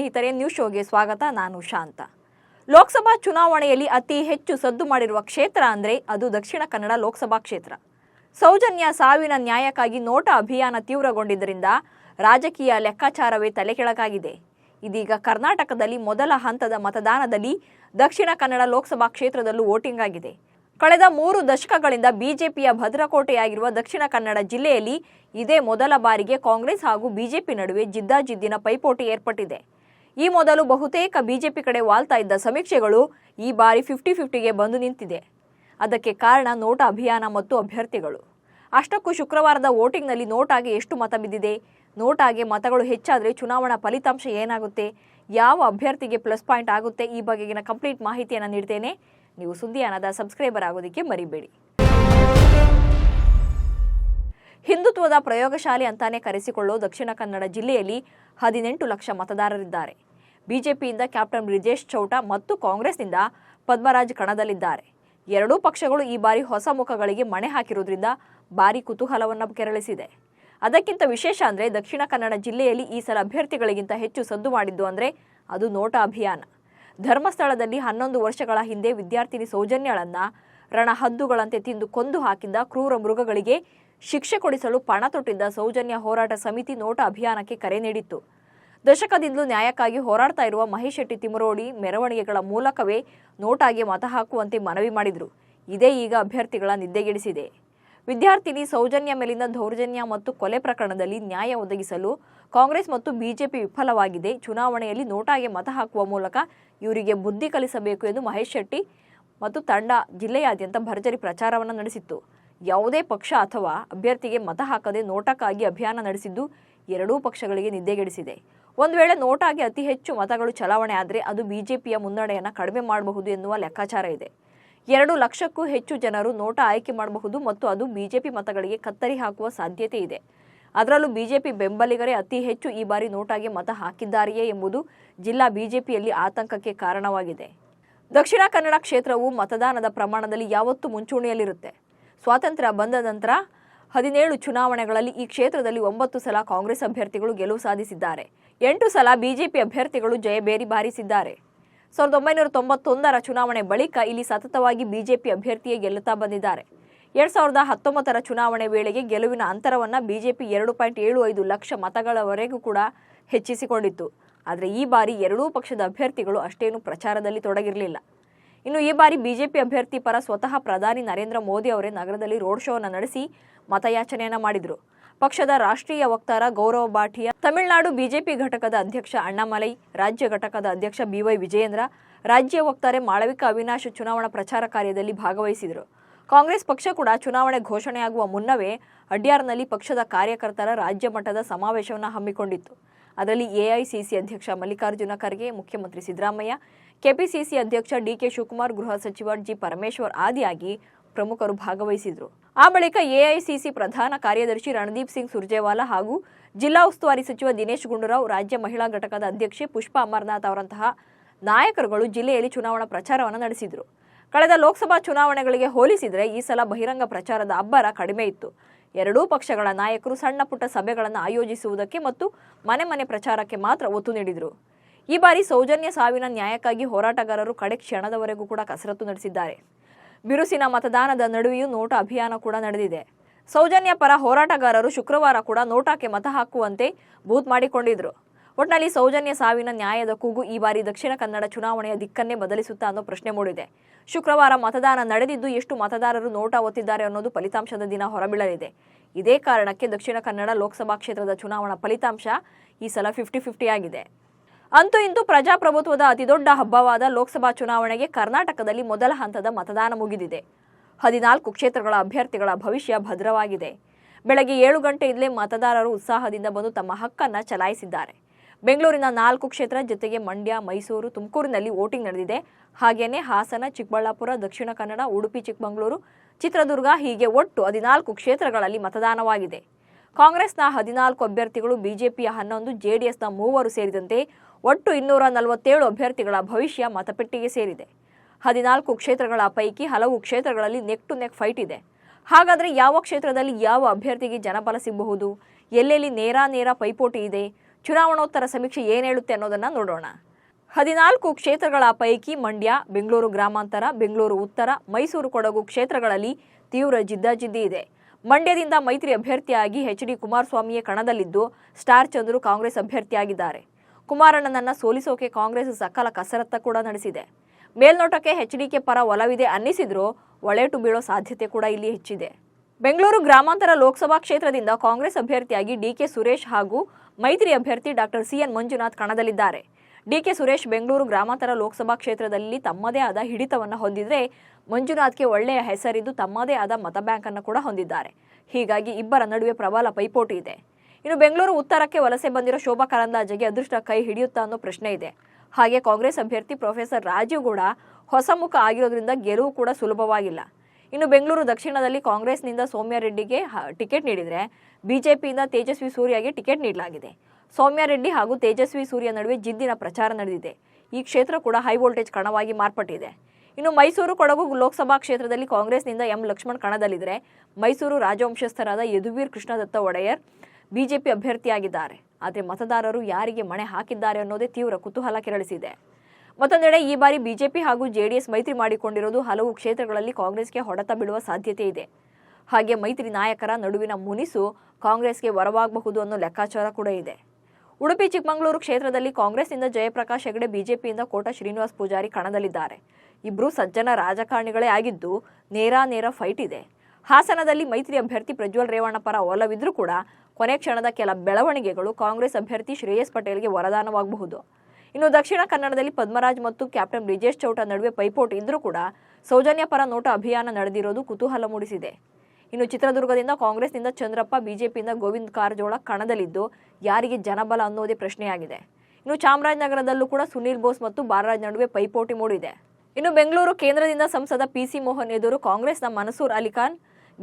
ಸ್ನೇಹಿತರೆ ನ್ಯೂಸ್ ಶೋಗೆ ಸ್ವಾಗತ. ನಾನು ಶಾಂತ. ಲೋಕಸಭಾ ಚುನಾವಣೆಯಲ್ಲಿ ಅತಿ ಹೆಚ್ಚು ಸದ್ದು ಮಾಡಿರುವ ಕ್ಷೇತ್ರ ಅಂದರೆ ಅದು ದಕ್ಷಿಣ ಕನ್ನಡ ಲೋಕಸಭಾ ಕ್ಷೇತ್ರ. ಸೌಜನ್ಯ ಸಾವಿನ ನ್ಯಾಯಕ್ಕಾಗಿ ನೋಟ ಅಭಿಯಾನ ತೀವ್ರಗೊಂಡಿದ್ದರಿಂದ ರಾಜಕೀಯ ಲೆಕ್ಕಾಚಾರವೇ ತಲೆಕೆಳಗಾಗಿದೆ ಇದೀಗ ಕರ್ನಾಟಕದಲ್ಲಿ ಮೊದಲ ಹಂತದ ಮತದಾನದಲ್ಲಿ ದಕ್ಷಿಣ ಕನ್ನಡ ಲೋಕಸಭಾ ಕ್ಷೇತ್ರದಲ್ಲೂ ವೋಟಿಂಗ್ ಆಗಿದೆ. ಕಳೆದ ಮೂರು ದಶಕಗಳಿಂದ ಬಿಜೆಪಿಯ ಭದ್ರಕೋಟೆಯಾಗಿರುವ ದಕ್ಷಿಣ ಕನ್ನಡ ಜಿಲ್ಲೆಯಲ್ಲಿ ಇದೇ ಮೊದಲ ಬಾರಿಗೆ ಕಾಂಗ್ರೆಸ್ ಹಾಗೂ ಬಿಜೆಪಿ ನಡುವೆ ಜಿದ್ದಾಜಿದ್ದಿನ ಪೈಪೋಟಿ ಏರ್ಪಟ್ಟಿದೆ. ಈ ಮೊದಲು ಬಹುತೇಕ ಬಿಜೆಪಿ ಕಡೆ ವಾಲ್ತಾ ಇದ್ದ ಸಮೀಕ್ಷೆಗಳು ಈ ಬಾರಿ ಫಿಫ್ಟಿ ಫಿಫ್ಟಿಗೆ ಬಂದು ನಿಂತಿದೆ. ಅದಕ್ಕೆ ಕಾರಣ ನೋಟಾ ಅಭಿಯಾನ ಮತ್ತು ಅಭ್ಯರ್ಥಿಗಳು. ಅಷ್ಟಕ್ಕೂ ಶುಕ್ರವಾರದ ವೋಟಿಂಗ್ನಲ್ಲಿ ನೋಟಾಗೆ ಎಷ್ಟು ಮತ ಬಿದ್ದಿದೆ? ನೋಟಾಗೆ ಮತಗಳು ಹೆಚ್ಚಾದರೆ ಚುನಾವಣಾ ಫಲಿತಾಂಶ ಏನಾಗುತ್ತೆ? ಯಾವ ಅಭ್ಯರ್ಥಿಗೆ ಪ್ಲಸ್ ಪಾಯಿಂಟ್ ಆಗುತ್ತೆ? ಈ ಬಗೆಗಿನ ಕಂಪ್ಲೀಟ್ ಮಾಹಿತಿಯನ್ನು ನೀಡ್ತೇನೆ. ನೀವು ಸುದ್ದಿಯಾನದ ಸಬ್ಸ್ಕ್ರೈಬರ್ ಆಗೋದಕ್ಕೆ ಮರಿಬೇಡಿ. ಹಿಂದುತ್ವದ ಪ್ರಯೋಗಶಾಲೆ ಅಂತಾನೆ ಕರೆಸಿಕೊಳ್ಳೋ ದಕ್ಷಿಣ ಕನ್ನಡ ಜಿಲ್ಲೆಯಲ್ಲಿ ಹದಿನೆಂಟು ಲಕ್ಷ ಮತದಾರರಿದ್ದಾರೆ. ಬಿಜೆಪಿಯಿಂದ ಕ್ಯಾಪ್ಟನ್ ಬ್ರಿಜೇಶ್ ಚೌಟ ಮತ್ತು ಕಾಂಗ್ರೆಸ್ನಿಂದ ಪದ್ಮರಾಜ್ ಕಣದಲ್ಲಿದ್ದಾರೆ. ಎರಡೂ ಪಕ್ಷಗಳು ಈ ಬಾರಿ ಹೊಸ ಮುಖಗಳಿಗೆ ಮಣೆ ಹಾಕಿರುವುದರಿಂದ ಭಾರಿ ಕುತೂಹಲವನ್ನು ಕೆರಳಿಸಿದೆ. ಅದಕ್ಕಿಂತ ವಿಶೇಷ ಅಂದರೆ ದಕ್ಷಿಣ ಕನ್ನಡ ಜಿಲ್ಲೆಯಲ್ಲಿ ಈ ಸಲ ಅಭ್ಯರ್ಥಿಗಳಿಗಿಂತ ಹೆಚ್ಚು ಸದ್ದು ಮಾಡಿದ್ದು ಅಂದರೆ ಅದು ನೋಟ ಅಭಿಯಾನ. ಧರ್ಮಸ್ಥಳದಲ್ಲಿ ಹನ್ನೊಂದು ವರ್ಷಗಳ ಹಿಂದೆ ವಿದ್ಯಾರ್ಥಿನಿ ಸೌಜನ್ಯಳನ್ನ ರಣಹದ್ದುಗಳಂತೆ ತಿಂದು ಕೊಂದು ಹಾಕಿದ್ದ ಕ್ರೂರ ಮೃಗಗಳಿಗೆ ಶಿಕ್ಷೆ ಕೊಡಿಸಲು ಪಣ ತೊಟ್ಟಿದ್ದ ಸೌಜನ್ಯ ಹೋರಾಟ ಸಮಿತಿ ನೋಟ ಅಭಿಯಾನಕ್ಕೆ ಕರೆ ನೀಡಿತ್ತು. ದಶಕದಿಂದಲೂ ನ್ಯಾಯಕ್ಕಾಗಿ ಹೋರಾಡ್ತಾ ಇರುವ ಮಹೇಶ್ ಶೆಟ್ಟಿ ತಿಮರೋಡಿ ಮೆರವಣಿಗೆಗಳ ಮೂಲಕವೇ ನೋಟಾಗೆ ಮತ ಹಾಕುವಂತೆ ಮನವಿ ಮಾಡಿದರು. ಇದೇ ಈಗ ಅಭ್ಯರ್ಥಿಗಳ ನಿದ್ದೆಗೆಡಿಸಿದೆ. ವಿದ್ಯಾರ್ಥಿನಿ ಸೌಜನ್ಯ ಮೇಲಿನ ದೌರ್ಜನ್ಯ ಮತ್ತು ಕೊಲೆ ಪ್ರಕರಣದಲ್ಲಿ ನ್ಯಾಯ ಒದಗಿಸಲು ಕಾಂಗ್ರೆಸ್ ಮತ್ತು ಬಿಜೆಪಿ ವಿಫಲವಾಗಿದೆ. ಚುನಾವಣೆಯಲ್ಲಿ ನೋಟಾಗೆ ಮತ ಹಾಕುವ ಮೂಲಕ ಇವರಿಗೆ ಬುದ್ಧಿ ಕಲಿಸಬೇಕು ಎಂದು ಮಹೇಶ್ ಶೆಟ್ಟಿ ಮತ್ತು ತಂಡ ಜಿಲ್ಲೆಯಾದ್ಯಂತ ಭರ್ಜರಿ ಪ್ರಚಾರವನ್ನು ನಡೆಸಿತ್ತು. ಯಾವುದೇ ಪಕ್ಷ ಅಥವಾ ಅಭ್ಯರ್ಥಿಗೆ ಮತ ಹಾಕದೆ ನೋಟಕ್ಕಾಗಿ ಅಭಿಯಾನ ನಡೆಸಿದ್ದು ಎರಡೂ ಪಕ್ಷಗಳಿಗೆ ನಿದ್ದೆಗೆಡಿಸಿದೆ. ಒಂದು ವೇಳೆ ನೋಟಾಗಿ ಅತಿ ಹೆಚ್ಚು ಮತಗಳು ಚಲಾವಣೆ ಆದರೆ ಅದು ಬಿಜೆಪಿಯ ಮುನ್ನಡೆಯನ್ನು ಕಡಿಮೆ ಮಾಡಬಹುದು ಎನ್ನುವ ಲೆಕ್ಕಾಚಾರ ಇದೆ. ಎರಡು ಲಕ್ಷಕ್ಕೂ ಹೆಚ್ಚು ಜನರು ನೋಟಾ ಆಯ್ಕೆ ಮಾಡಬಹುದು ಮತ್ತು ಅದು ಬಿಜೆಪಿ ಮತಗಳಿಗೆ ಕತ್ತರಿ ಹಾಕುವ ಸಾಧ್ಯತೆ ಇದೆ. ಅದರಲ್ಲೂ ಬಿಜೆಪಿ ಬೆಂಬಲಿಗರೇ ಅತಿ ಹೆಚ್ಚು ಈ ಬಾರಿ ನೋಟಾಗೆ ಮತ ಹಾಕಿದ್ದಾರೆಯೇ ಎಂಬುದು ಜಿಲ್ಲಾ ಬಿಜೆಪಿಯಲ್ಲಿ ಆತಂಕಕ್ಕೆ ಕಾರಣವಾಗಿದೆ. ದಕ್ಷಿಣ ಕನ್ನಡ ಕ್ಷೇತ್ರವು ಮತದಾನದ ಪ್ರಮಾಣದಲ್ಲಿ ಯಾವತ್ತೂ ಮುಂಚೂಣಿಯಲ್ಲಿರುತ್ತೆ. ಸ್ವಾತಂತ್ರ್ಯ ಬಂದ ನಂತರ ಹದಿನೇಳು ಚುನಾವಣೆಗಳಲ್ಲಿ ಈ ಕ್ಷೇತ್ರದಲ್ಲಿ ಒಂಬತ್ತು ಸಲ ಕಾಂಗ್ರೆಸ್ ಅಭ್ಯರ್ಥಿಗಳು ಗೆಲುವು ಸಾಧಿಸಿದ್ದಾರೆ. ಎಂಟು ಸಲ ಬಿಜೆಪಿ ಅಭ್ಯರ್ಥಿಗಳು ಜಯಬೇರಿ ಬಾರಿಸಿದ್ದಾರೆ. ಸಾವಿರದ ಒಂಬೈನೂರ ತೊಂಬತ್ತೊಂದರ ಚುನಾವಣೆ ಬಳಿಕ ಇಲ್ಲಿ ಸತತವಾಗಿ ಬಿಜೆಪಿ ಅಭ್ಯರ್ಥಿಯೇ ಗೆಲ್ಲುತ್ತಾ ಬಂದಿದ್ದಾರೆ. ಎರಡ್ ಸಾವಿರದ ಹತ್ತೊಂಬತ್ತರ ಚುನಾವಣೆ ವೇಳೆಗೆ ಗೆಲುವಿನ ಅಂತರವನ್ನು ಬಿಜೆಪಿ ಎರಡು ಪಾಯಿಂಟ್ ಏಳು ಐದು ಲಕ್ಷ ಮತಗಳವರೆಗೂ ಕೂಡ ಹೆಚ್ಚಿಸಿಕೊಂಡಿತ್ತು. ಆದರೆ ಈ ಬಾರಿ ಎರಡೂ ಪಕ್ಷದ ಅಭ್ಯರ್ಥಿಗಳು ಅಷ್ಟೇನು ಪ್ರಚಾರದಲ್ಲಿ ತೊಡಗಿರಲಿಲ್ಲ. ಇನ್ನು ಈ ಬಾರಿ ಬಿಜೆಪಿ ಅಭ್ಯರ್ಥಿ ಪರ ಸ್ವತಃ ಪ್ರಧಾನಿ ನರೇಂದ್ರ ಮೋದಿ ಅವರೇ ನಗರದಲ್ಲಿ ರೋಡ್ ಶೋವನ್ನು ನಡೆಸಿ ಮತಯಾಚನೆಯನ್ನ ಮಾಡಿದರು. ಪಕ್ಷದ ರಾಷ್ಟ್ರೀಯ ವಕ್ತಾರ ಗೌರವ ಬಾಠಿಯ ತಮಿಳುನಾಡು ಬಿಜೆಪಿ ಘಟಕದ ಅಧ್ಯಕ್ಷ ಅಣ್ಣಾಮಲೈ, ರಾಜ್ಯ ಘಟಕದ ಅಧ್ಯಕ್ಷ ಬಿವೈ ವಿಜಯೇಂದ್ರ, ರಾಜ್ಯ ವಕ್ತಾರೆ ಮಾಳವಿಕಾ ಅವಿನಾಶ್ ಚುನಾವಣಾ ಪ್ರಚಾರ ಕಾರ್ಯದಲ್ಲಿ ಭಾಗವಹಿಸಿದರು. ಕಾಂಗ್ರೆಸ್ ಪಕ್ಷ ಕೂಡ ಚುನಾವಣೆ ಘೋಷಣೆಯಾಗುವ ಮುನ್ನವೇ ಅಡ್ಯಾರ್ನಲ್ಲಿ ಪಕ್ಷದ ಕಾರ್ಯಕರ್ತರ ರಾಜ್ಯ ಮಟ್ಟದ ಸಮಾವೇಶವನ್ನು ಹಮ್ಮಿಕೊಂಡಿತ್ತು. ಅದರಲ್ಲಿ ಎಐಸಿಸಿ ಅಧ್ಯಕ್ಷ ಮಲ್ಲಿಕಾರ್ಜುನ ಖರ್ಗೆ, ಮುಖ್ಯಮಂತ್ರಿ ಸಿದ್ದರಾಮಯ್ಯ ಕೆಪಿಸಿಸಿ ಅಧ್ಯಕ್ಷ ಡಿಕೆ ಶಿವಕುಮಾರ್, ಗೃಹ ಸಚಿವ ಜಿ ಪರಮೇಶ್ವರ್ ಆದಿಯಾಗಿ ಪ್ರಮುಖರು ಭಾಗವಹಿಸಿದ್ರು. ಆ ಬಳಿಕ ಎಐಸಿಸಿ ಪ್ರಧಾನ ಕಾರ್ಯದರ್ಶಿ ರಣದೀಪ್ ಸಿಂಗ್ ಸುರ್ಜೇವಾಲಾ ಹಾಗೂ ಜಿಲ್ಲಾ ಉಸ್ತುವಾರಿ ಸಚಿವ ದಿನೇಶ್ ಗುಂಡೂರಾವ್, ರಾಜ್ಯ ಮಹಿಳಾ ಘಟಕದ ಅಧ್ಯಕ್ಷೆ ಪುಷ್ಪ ಅಮರ್ನಾಥ್ ಅವರಂತಹ ನಾಯಕರುಗಳು ಜಿಲ್ಲೆಯಲ್ಲಿ ಚುನಾವಣಾ ಪ್ರಚಾರವನ್ನು ನಡೆಸಿದ್ರು. ಕಳೆದ ಲೋಕಸಭಾ ಚುನಾವಣೆಗಳಿಗೆ ಹೋಲಿಸಿದರೆ ಈ ಸಲ ಬಹಿರಂಗ ಪ್ರಚಾರದ ಅಬ್ಬರ ಕಡಿಮೆ ಇತ್ತು. ಎರಡೂ ಪಕ್ಷಗಳ ನಾಯಕರು ಸಣ್ಣ ಪುಟ್ಟ ಸಭೆಗಳನ್ನು ಆಯೋಜಿಸುವುದಕ್ಕೆ ಮತ್ತು ಮನೆ ಮನೆ ಪ್ರಚಾರಕ್ಕೆ ಮಾತ್ರ ಒತ್ತು ನೀಡಿದರು. ಈ ಬಾರಿ ಸೌಜನ್ಯ ಸಾವಿನ ನ್ಯಾಯಕ್ಕಾಗಿ ಹೋರಾಟಗಾರರು ಕಡೆ ಕ್ಷಣದವರೆಗೂ ಕೂಡ ಕಸರತ್ತು ನಡೆಸಿದ್ದಾರೆ. ಬಿರುಸಿನ ಮತದಾನದ ನಡುವೆಯೂ ನೋಟಾ ಅಭಿಯಾನ ಕೂಡ ನಡೆದಿದೆ. ಸೌಜನ್ಯ ಪರ ಹೋರಾಟಗಾರರು ಶುಕ್ರವಾರ ಕೂಡ ನೋಟಾಕ್ಕೆ ಮತ ಹಾಕುವಂತೆ ಬೂತ್ ಮಾಡಿಕೊಂಡಿದ್ರು. ಒಟ್ನಲ್ಲಿ ಸೌಜನ್ಯ ಸಾವಿನ ನ್ಯಾಯದ ಕೂಗು ಈ ಬಾರಿ ದಕ್ಷಿಣ ಕನ್ನಡ ಚುನಾವಣೆಯ ದಿಕ್ಕನ್ನೇ ಬದಲಿಸುತ್ತಾ ಅನ್ನೋ ಪ್ರಶ್ನೆ ಮೂಡಿದೆ. ಶುಕ್ರವಾರ ಮತದಾನ ನಡೆದಿದ್ದು ಎಷ್ಟು ಮತದಾರರು ನೋಟಾ ಒತ್ತಿದ್ದಾರೆ ಅನ್ನೋದು ಫಲಿತಾಂಶದ ದಿನ ಹೊರಬೀಳಲಿದೆ. ಇದೇ ಕಾರಣಕ್ಕೆ ದಕ್ಷಿಣ ಕನ್ನಡ ಲೋಕಸಭಾ ಕ್ಷೇತ್ರದ ಚುನಾವಣಾ ಫಲಿತಾಂಶ ಈ ಸಲ ಫಿಫ್ಟಿ ಫಿಫ್ಟಿ ಆಗಿದೆ. ಅಂತೂ ಇಂದು ಪ್ರಜಾಪ್ರಭುತ್ವದ ಅತಿದೊಡ್ಡ ಹಬ್ಬವಾದ ಲೋಕಸಭಾ ಚುನಾವಣೆಗೆ ಕರ್ನಾಟಕದಲ್ಲಿ ಮೊದಲ ಹಂತದ ಮತದಾನ ಮುಗಿದಿದೆ. ಹದಿನಾಲ್ಕು ಕ್ಷೇತ್ರಗಳ ಅಭ್ಯರ್ಥಿಗಳ ಭವಿಷ್ಯ ಭದ್ರವಾಗಿದೆ. ಬೆಳಗ್ಗೆ ಏಳು ಗಂಟೆಯಿಂದಲೇ ಮತದಾರರು ಉತ್ಸಾಹದಿಂದ ಬಂದು ತಮ್ಮ ಹಕ್ಕನ್ನ ಚಲಾಯಿಸಿದ್ದಾರೆ. ಬೆಂಗಳೂರಿನ ನಾಲ್ಕು ಕ್ಷೇತ್ರ ಜೊತೆಗೆ ಮಂಡ್ಯ, ಮೈಸೂರು, ತುಮಕೂರಿನಲ್ಲಿ ವೋಟಿಂಗ್ ನಡೆದಿದೆ. ಹಾಗೆಯೇ ಹಾಸನ, ಚಿಕ್ಕಬಳ್ಳಾಪುರ, ದಕ್ಷಿಣ ಕನ್ನಡ, ಉಡುಪಿ, ಚಿಕ್ಕಮಗಳೂರು, ಚಿತ್ರದುರ್ಗ ಹೀಗೆ ಒಟ್ಟು ಹದಿನಾಲ್ಕು ಕ್ಷೇತ್ರಗಳಲ್ಲಿ ಮತದಾನವಾಗಿದೆ. ಕಾಂಗ್ರೆಸ್ನ ಹದಿನಾಲ್ಕು ಅಭ್ಯರ್ಥಿಗಳು ಬಿಜೆಪಿಯ ಹನ್ನೊಂದು, ಜೆಡಿಎಸ್ನ ಮೂವರು ಸೇರಿದಂತೆ ಒಟ್ಟು ಇನ್ನೂರ ನಲವತ್ತೇಳು ಅಭ್ಯರ್ಥಿಗಳ ಭವಿಷ್ಯ ಮತಪೆಟ್ಟಿಗೆ ಸೇರಿದೆ. ಹದಿನಾಲ್ಕು ಕ್ಷೇತ್ರಗಳ ಪೈಕಿ ಹಲವು ಕ್ಷೇತ್ರಗಳಲ್ಲಿ ನೆಕ್ ಟು ನೆಕ್ ಫೈಟ್ ಇದೆ. ಹಾಗಾದರೆ ಯಾವ ಕ್ಷೇತ್ರದಲ್ಲಿ ಯಾವ ಅಭ್ಯರ್ಥಿಗೆ ಜನಬಲ ಸಿಗಬಹುದು? ಎಲ್ಲೆಲ್ಲಿ ನೇರ ನೇರ ಪೈಪೋಟಿ ಇದೆ? ಚುನಾವಣೋತ್ತರ ಸಮೀಕ್ಷೆ ಏನು ಹೇಳುತ್ತೆ ಅನ್ನೋದನ್ನ ನೋಡೋಣ. ಹದಿನಾಲ್ಕು ಕ್ಷೇತ್ರಗಳ ಪೈಕಿ ಮಂಡ್ಯ, ಬೆಂಗಳೂರು ಗ್ರಾಮಾಂತರ, ಬೆಂಗಳೂರು ಉತ್ತರ, ಮೈಸೂರು ಕೊಡಗು ಕ್ಷೇತ್ರಗಳಲ್ಲಿ ತೀವ್ರ ಜಿದ್ದಾಜಿದ್ದಿ ಇದೆ. ಮಂಡ್ಯದಿಂದ ಮೈತ್ರಿ ಅಭ್ಯರ್ಥಿಯಾಗಿ ಎಚ್ ಡಿ ಕುಮಾರಸ್ವಾಮಿಯೇ ಕಣದಲ್ಲಿದ್ದು, ಸ್ಟಾರ್ ಚಂದ್ರು ಕಾಂಗ್ರೆಸ್ ಅಭ್ಯರ್ಥಿಯಾಗಿದ್ದಾರೆ. ಕುಮಾರಣ್ಣನನ್ನ ಸೋಲಿಸೋಕೆ ಕಾಂಗ್ರೆಸ್ ಸಕಲ ಕಸರತ್ತ ಕೂಡ ನಡೆಸಿದೆ. ಮೇಲ್ನೋಟಕ್ಕೆ ಎಚ್ಡಿಕೆ ಪರ ಒಲವಿದೆ ಅನ್ನಿಸಿದ್ರೂ ಒಳೇಟು ಬೀಳೋ ಸಾಧ್ಯತೆ ಕೂಡ ಇಲ್ಲಿ ಹೆಚ್ಚಿದೆ. ಬೆಂಗಳೂರು ಗ್ರಾಮಾಂತರ ಲೋಕಸಭಾ ಕ್ಷೇತ್ರದಿಂದ ಕಾಂಗ್ರೆಸ್ ಅಭ್ಯರ್ಥಿಯಾಗಿ ಡಿಕೆ ಸುರೇಶ್ ಹಾಗೂ ಮೈತ್ರಿ ಅಭ್ಯರ್ಥಿ ಡಾಕ್ಟರ್ ಸಿಎನ್ ಮಂಜುನಾಥ್ ಕಣದಲ್ಲಿದ್ದಾರೆ. ಡಿಕೆ ಸುರೇಶ್ ಬೆಂಗಳೂರು ಗ್ರಾಮಾಂತರ ಲೋಕಸಭಾ ಕ್ಷೇತ್ರದಲ್ಲಿ ತಮ್ಮದೇ ಆದ ಹಿಡಿತವನ್ನು ಹೊಂದಿದ್ರೆ ಮಂಜುನಾಥ್ಗೆ ಒಳ್ಳೆಯ ಹೆಸರಿದ್ದು ತಮ್ಮದೇ ಆದ ಮತ ಬ್ಯಾಂಕ್ ಅನ್ನು ಕೂಡ ಹೊಂದಿದ್ದಾರೆ. ಹೀಗಾಗಿ ಇಬ್ಬರ ನಡುವೆ ಪ್ರಬಲ ಪೈಪೋಟಿ ಇದೆ. ಇನ್ನು ಬೆಂಗಳೂರು ಉತ್ತರಕ್ಕೆ ವಲಸೆ ಬಂದಿರೋ ಶೋಭಾ ಕರಂದ್ಲಾಜೆಗೆ ಅದೃಷ್ಟ ಕೈ ಹಿಡಿಯುತ್ತಾ ಅನ್ನೋ ಪ್ರಶ್ನೆ ಇದೆ. ಹಾಗೆ ಕಾಂಗ್ರೆಸ್ ಅಭ್ಯರ್ಥಿ ಪ್ರೊಫೆಸರ್ ರಾಜೀವ್ ಗೌಡ ಹೊಸ ಮುಖ ಆಗಿರೋದ್ರಿಂದ ಗೆಲುವು ಕೂಡ ಸುಲಭವಾಗಿಲ್ಲ. ಇನ್ನು ಬೆಂಗಳೂರು ದಕ್ಷಿಣದಲ್ಲಿ ಕಾಂಗ್ರೆಸ್ನಿಂದ ಸೌಮ್ಯ ರೆಡ್ಡಿಗೆ ಟಿಕೆಟ್ ನೀಡಿದರೆ ಬಿಜೆಪಿಯಿಂದ ತೇಜಸ್ವಿ ಸೂರ್ಯಗೆ ಟಿಕೆಟ್ ನೀಡಲಾಗಿದೆ. ಸೌಮ್ಯ ರೆಡ್ಡಿ ಹಾಗೂ ತೇಜಸ್ವಿ ಸೂರ್ಯ ನಡುವೆ ಜಿದ್ದಿನ ಪ್ರಚಾರ ನಡೆದಿದೆ. ಈ ಕ್ಷೇತ್ರ ಕೂಡ ಹೈ ವೋಲ್ಟೇಜ್ ಕಣವಾಗಿ ಮಾರ್ಪಟ್ಟಿದೆ. ಇನ್ನು ಮೈಸೂರು ಕೊಡಗು ಲೋಕಸಭಾ ಕ್ಷೇತ್ರದಲ್ಲಿ ಕಾಂಗ್ರೆಸ್ನಿಂದ ಎಂ ಲಕ್ಷ್ಮಣ್ ಕಣದಲ್ಲಿದ್ದರೆ ಮೈಸೂರು ರಾಜವಂಶಸ್ಥರಾದ ಯದುವೀರ್ ಕೃಷ್ಣದತ್ತ ಒಡೆಯರ್ ಬಿಜೆಪಿ ಅಭ್ಯರ್ಥಿಯಾಗಿದ್ದಾರೆ. ಆದರೆ ಮತದಾರರು ಯಾರಿಗೆ ಮಣೆ ಹಾಕಿದ್ದಾರೆ ಅನ್ನೋದೇ ತೀವ್ರ ಕುತೂಹಲ ಕೆರಳಿಸಿದೆ. ಮತ್ತೊಂದೆಡೆ ಈ ಬಾರಿ ಬಿಜೆಪಿ ಹಾಗೂ ಜೆಡಿಎಸ್ ಮೈತ್ರಿ ಮಾಡಿಕೊಂಡಿರೋದು ಹಲವು ಕ್ಷೇತ್ರಗಳಲ್ಲಿ ಕಾಂಗ್ರೆಸ್ಗೆ ಹೊಡೆತ ಬೀಳುವ ಸಾಧ್ಯತೆ ಇದೆ. ಹಾಗೆ ಮೈತ್ರಿ ನಾಯಕರ ನಡುವಿನ ಮುನಿಸು ಕಾಂಗ್ರೆಸ್ಗೆ ವರವಾಗಬಹುದು ಅನ್ನೋ ಲೆಕ್ಕಾಚಾರ ಕೂಡ ಇದೆ. ಉಡುಪಿ, ಚಿಕ್ಕಮಗಳೂರು ಕ್ಷೇತ್ರದಲ್ಲಿ ಕಾಂಗ್ರೆಸ್ನಿಂದ ಜಯಪ್ರಕಾಶ್ ಹೆಗಡೆ ಬಿಜೆಪಿಯಿಂದ ಕೋಟ ಶ್ರೀನಿವಾಸ್ ಪೂಜಾರಿ ಕಣದಲ್ಲಿದ್ದಾರೆ. ಇಬ್ಬರು ಸಜ್ಜನ ರಾಜಕಾರಣಿಗಳೇ ಆಗಿದ್ದು ನೇರಾನೇರ ಫೈಟ್ ಇದೆ. ಹಾಸನದಲ್ಲಿ ಮೈತ್ರಿ ಅಭ್ಯರ್ಥಿ ಪ್ರಜ್ವಲ್ ರೇವಣ್ಣ ಪರ ಒಲವಿದ್ರೂ ಕೂಡ ಕೊನೆ ಕ್ಷಣದ ಕೆಲ ಬೆಳವಣಿಗೆಗಳು ಕಾಂಗ್ರೆಸ್ ಅಭ್ಯರ್ಥಿ ಶ್ರೇಯಸ್ ಪಟೇಲ್ಗೆ ವರದಾನವಾಗಬಹುದು. ಇನ್ನು ದಕ್ಷಿಣ ಕನ್ನಡದಲ್ಲಿ ಪದ್ಮರಾಜ್ ಮತ್ತು ಕ್ಯಾಪ್ಟನ್ ಬ್ರಿಜೇಶ್ ಚೌಟ ನಡುವೆ ಪೈಪೋಟಿ ಇದ್ರೂ ಕೂಡ ಸೌಜನ್ಯ ಪರ ನೋಟ ಅಭಿಯಾನ ನಡೆದಿರೋದು ಕುತೂಹಲ ಮೂಡಿಸಿದೆ. ಇನ್ನು ಚಿತ್ರದುರ್ಗದಿಂದ ಕಾಂಗ್ರೆಸ್ನಿಂದ ಚಂದ್ರಪ್ಪ, ಬಿಜೆಪಿಯಿಂದ ಗೋವಿಂದ್ ಕಾರಜೋಳ ಕಣದಲ್ಲಿದ್ದು ಯಾರಿಗೆ ಜನಬಲ ಅನ್ನೋದೇ ಪ್ರಶ್ನೆಯಾಗಿದೆ. ಇನ್ನು ಚಾಮರಾಜನಗರದಲ್ಲೂ ಕೂಡ ಸುನೀಲ್ ಬೋಸ್ ಮತ್ತು ಬಾಲರಾಜ್ ನಡುವೆ ಪೈಪೋಟಿ ಮೂಡಿದೆ. ಇನ್ನು ಬೆಂಗಳೂರು ಕೇಂದ್ರದಿಂದ ಸಂಸದ ಪಿಸಿ ಮೋಹನ್ ಎದುರು ಕಾಂಗ್ರೆಸ್ನ ಮನಸೂರ್ ಅಲಿಖಾನ್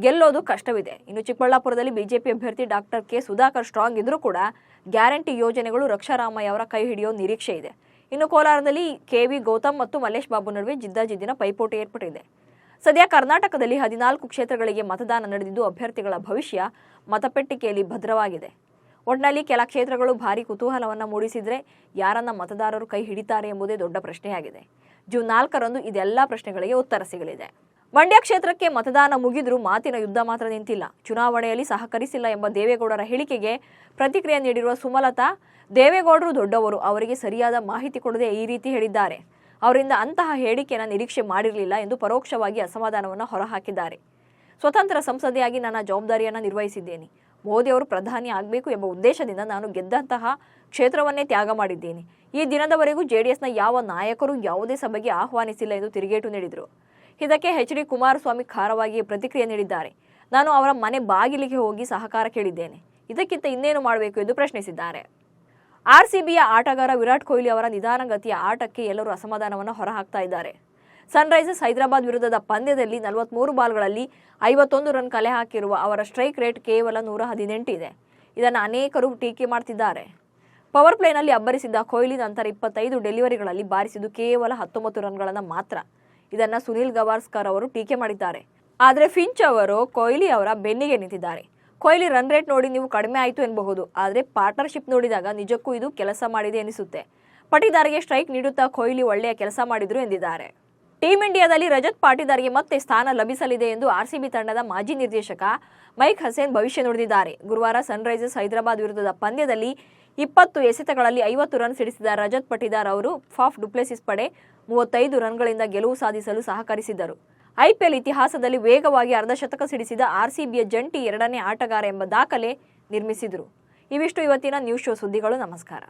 ಗೆಲ್ಲೋದು ಕಷ್ಟವಿದೆ. ಇನ್ನು ಚಿಕ್ಕಬಳ್ಳಾಪುರದಲ್ಲಿ ಬಿಜೆಪಿ ಅಭ್ಯರ್ಥಿ ಡಾಕ್ಟರ್ ಕೆ ಸುಧಾಕರ್ ಸ್ಟ್ರಾಂಗ್ ಇದ್ರೂ ಕೂಡ ಗ್ಯಾರಂಟಿ ಯೋಜನೆಗಳು ರಕ್ಷಾರಾಮಯ್ಯ ಅವರ ಕೈ ಹಿಡಿಯೋ ನಿರೀಕ್ಷೆ ಇದೆ. ಇನ್ನು ಕೋಲಾರದಲ್ಲಿ ಕೆ ವಿ ಗೌತಮ್ ಮತ್ತು ಮಲ್ಲೇಶ್ ಬಾಬು ನಡುವೆ ಜಿದ್ದಾಜಿದ್ದಿನ ಪೈಪೋಟಿ ಏರ್ಪಟ್ಟಿದೆ. ಸದ್ಯ ಕರ್ನಾಟಕದಲ್ಲಿ ಹದಿನಾಲ್ಕು ಕ್ಷೇತ್ರಗಳಿಗೆ ಮತದಾನ ನಡೆದಿದ್ದು ಅಭ್ಯರ್ಥಿಗಳ ಭವಿಷ್ಯ ಮತಪೆಟ್ಟಿಗೆಯಲ್ಲಿ ಭದ್ರವಾಗಿದೆ. ಒಟ್ನಲ್ಲಿ ಕೆಲ ಕ್ಷೇತ್ರಗಳು ಭಾರಿ ಕುತೂಹಲವನ್ನ ಮೂಡಿಸಿದರೆ ಯಾರನ್ನ ಮತದಾರರು ಕೈ ಹಿಡಿತಾರೆ ಎಂಬುದೇ ದೊಡ್ಡ ಪ್ರಶ್ನೆಯಾಗಿದೆ. ಜೂನ್ ನಾಲ್ಕರಂದು ಇದೆಲ್ಲ ಪ್ರಶ್ನೆಗಳಿಗೆ ಉತ್ತರ ಸಿಗಲಿದೆ. ಮಂಡ್ಯ ಕ್ಷೇತ್ರಕ್ಕೆ ಮತದಾನ ಮುಗಿದರೂ ಮಾತಿನ ಯುದ್ಧ ಮಾತ್ರ ನಿಂತಿಲ್ಲ. ಚುನಾವಣೆಯಲ್ಲಿ ಸಹಕರಿಸಿಲ್ಲ ಎಂಬ ದೇವೇಗೌಡರ ಹೇಳಿಕೆಗೆ ಪ್ರತಿಕ್ರಿಯೆ ನೀಡಿರುವ ಸುಮಲತಾ, ದೇವೇಗೌಡರು ದೊಡ್ಡವರು, ಅವರಿಗೆ ಸರಿಯಾದ ಮಾಹಿತಿ ಕೊಡದೆ ಈ ರೀತಿ ಹೇಳಿದ್ದಾರೆ. ಅವರಿಂದ ಅಂತಹ ಹೇಳಿಕೆಯನ್ನು ನಿರೀಕ್ಷೆ ಮಾಡಿರಲಿಲ್ಲ ಎಂದು ಪರೋಕ್ಷವಾಗಿ ಅಸಮಾಧಾನವನ್ನು ಹೊರಹಾಕಿದ್ದಾರೆ. ಸ್ವತಂತ್ರ ಸಂಸದೆಯಾಗಿ ನನ್ನ ಜವಾಬ್ದಾರಿಯನ್ನು ನಿರ್ವಹಿಸಿದ್ದೇನೆ. ಮೋದಿ ಅವರು ಪ್ರಧಾನಿ ಆಗಬೇಕು ಎಂಬ ಉದ್ದೇಶದಿಂದ ನಾನು ಗೆದ್ದಂತಹ ಕ್ಷೇತ್ರವನ್ನೇ ತ್ಯಾಗ ಮಾಡಿದ್ದೇನೆ. ಈ ದಿನದವರೆಗೂ ಜೆಡಿಎಸ್ನ ಯಾವ ನಾಯಕರು ಯಾವುದೇ ಸಭೆಗೆ ಆಹ್ವಾನಿಸಿಲ್ಲ ಎಂದು ತಿರುಗೇಟು ನೀಡಿದರು. ಇದಕ್ಕೆ ಎಚ್ ಡಿ ಕುಮಾರಸ್ವಾಮಿ ಖಾರವಾಗಿ ಪ್ರತಿಕ್ರಿಯೆ ನೀಡಿದ್ದಾರೆ. ನಾನು ಅವರ ಮನೆ ಬಾಗಿಲಿಗೆ ಹೋಗಿ ಸಹಕಾರ ಕೇಳಿದ್ದೇನೆ. ಇದಕ್ಕಿಂತ ಇನ್ನೇನು ಮಾಡಬೇಕು ಎಂದು ಪ್ರಶ್ನಿಸಿದ್ದಾರೆ. ಆರ್ಸಿಬಿಯ ಆಟಗಾರ ವಿರಾಟ್ ಕೊಹ್ಲಿ ಅವರ ನಿಧಾನಗತಿಯ ಆಟಕ್ಕೆ ಎಲ್ಲರೂ ಅಸಮಾಧಾನವನ್ನು ಹೊರಹಾಕ್ತಾ ಇದ್ದಾರೆ. ಸನ್ರೈಸರ್ಸ್ ಹೈದರಾಬಾದ್ ವಿರುದ್ಧದ ಪಂದ್ಯದಲ್ಲಿ ನಲವತ್ಮೂರು ಬಾಲ್ಗಳಲ್ಲಿ ಐವತ್ತೊಂದು ರನ್ ಕಲೆ ಹಾಕಿರುವ ಅವರ ಸ್ಟ್ರೈಕ್ ರೇಟ್ ಕೇವಲ ನೂರ ಹದಿನೆಂಟಿದೆ ಇದನ್ನು ಅನೇಕರು ಟೀಕೆ ಮಾಡ್ತಿದ್ದಾರೆ. ಪವರ್ ಪ್ಲೇನಲ್ಲಿ ಅಬ್ಬರಿಸಿದ್ದ ಕೊಹ್ಲಿ ನಂತರ ಇಪ್ಪತ್ತೈದು ಡೆಲಿವರಿಗಳಲ್ಲಿ ಬಾರಿಸಿದ್ದು ಕೇವಲ ಹತ್ತೊಂಬತ್ತು ರನ್ಗಳನ್ನು ಮಾತ್ರ. ಇದನ್ನು ಸುನಿಲ್ ಗವಾಸ್ಕರ್ ಅವರು ಟೀಕೆ ಮಾಡಿದ್ದಾರೆ. ಆದರೆ ಫಿಂಚ್ ಅವರು ಕೊಹ್ಲಿ ಅವರ ಬೆನ್ನಿಗೆ ನಿಂತಿದ್ದಾರೆ. ಕೊಹ್ಲಿ ರನ್ ರೇಟ್ ನೋಡಿ ನೀವು ಕಡಿಮೆ ಆಯಿತು ಎನ್ನಬಹುದು ಆದರೆ ಪಾರ್ಟ್ನರ್ಶಿಪ್ ನೋಡಿದಾಗ ನಿಜಕ್ಕೂ ಇದು ಕೆಲಸ ಮಾಡಿದೆ ಎನಿಸುತ್ತೆ ಪಟಿದಾರಿಗೆ ಸ್ಟ್ರೈಕ್ ನೀಡುತ್ತಾ ಕೊಹ್ಲಿ ಒಳ್ಳೆಯ ಕೆಲಸ ಮಾಡಿದ್ರು ಎಂದಿದ್ದಾರೆ. ಟೀಂ ಇಂಡಿಯಾದಲ್ಲಿ ರಜತ್ ಪಾಟಿದಾರ್ಗೆ ಮತ್ತೆ ಸ್ಥಾನ ಲಭಿಸಲಿದೆ ಎಂದು ಆರ್ಸಿಬಿ ತಂಡದ ಮಾಜಿ ನಿರ್ದೇಶಕ ಮೈಕ್ ಹಸೇನ್ ಭವಿಷ್ಯ ನುಡಿದಿದ್ದಾರೆ. ಗುರುವಾರ ಸನ್ರೈಸರ್ಸ್ ಹೈದರಾಬಾದ್ ವಿರುದ್ಧದ ಪಂದ್ಯದಲ್ಲಿ ಇಪ್ಪತ್ತು ಎಸೆತಗಳಲ್ಲಿ ಐವತ್ತು ರನ್ ಸಿಡಿಸಿದ ರಜತ್ ಪಟಿದಾರ್ ಅವರು ಫಾಫ್ ಡುಪ್ಲೆಸಿಸ್ ಪಡೆ ಮೂವತ್ತೈದು ರನ್ಗಳಿಂದ ಗೆಲುವು ಸಾಧಿಸಲು ಸಹಕರಿಸಿದರು ಐಪಿಎಲ್ ಇತಿಹಾಸದಲ್ಲಿ ವೇಗವಾಗಿ ಅರ್ಧಶತಕ ಸಿಡಿಸಿದ ಆರ್ಸಿಬಿಯ ಜಂಟಿ ಎರಡನೇ ಆಟಗಾರ ಎಂಬ ದಾಖಲೆ ನಿರ್ಮಿಸಿದರು. ಇವಿಷ್ಟು ಇವತ್ತಿನ ನ್ಯೂಸ್ ಶೋ ಸುದ್ದಿಗಳು. ನಮಸ್ಕಾರ.